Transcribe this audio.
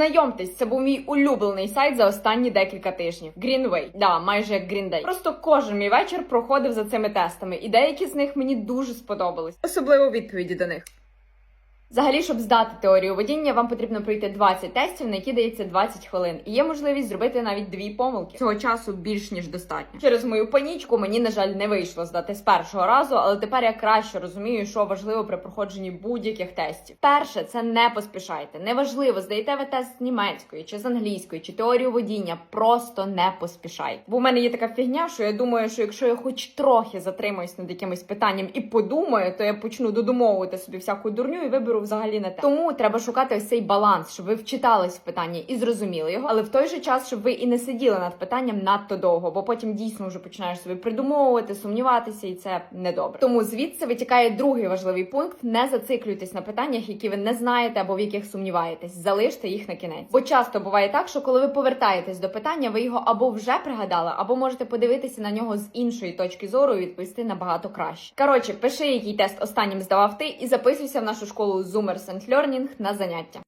Знайомтесь, це був мій улюблений сайт за останні декілька тижнів. Greenway. Да, майже як Green Day. Просто кожен мій вечір проходив за цими тестами, і деякі з них мені дуже сподобались, особливо відповіді до них. Взагалі, щоб здати теорію водіння, вам потрібно пройти 20 тестів, на які дається 20 хвилин, і є можливість зробити навіть дві помилки. Цього часу більш ніж достатньо. Через мою панічку мені, на жаль, не вийшло здати з першого разу, але тепер я краще розумію, що важливо при проходженні будь-яких тестів. Перше, це не поспішайте. Неважливо, здаєте ви тест з німецької чи з англійської, чи теорію водіння. Просто не поспішайте. Бо в мене є така фігня, що я думаю, що якщо я хоч трохи затримаюсь над якимось питанням і подумаю, то я почну додумовувати собі всяку дурню і виберу взагалі не те. Тому треба шукати ось цей баланс, щоб ви вчитались в питанні і зрозуміли його, але в той же час, щоб ви і не сиділи над питанням надто довго, бо потім дійсно вже починаєш собі придумовувати, сумніватися, і це недобре. Тому звідси витікає другий важливий пункт: не зациклюйтесь на питаннях, які ви не знаєте або в яких сумніваєтесь. Залиште їх на кінець. Бо часто буває так, що коли ви повертаєтесь до питання, ви його або вже пригадали, або можете подивитися на нього з іншої точки зору і відповісти набагато краще. Коротше, пиши, який тест останнім здавав ти, і записуйся в нашу школу And Learning на заняття.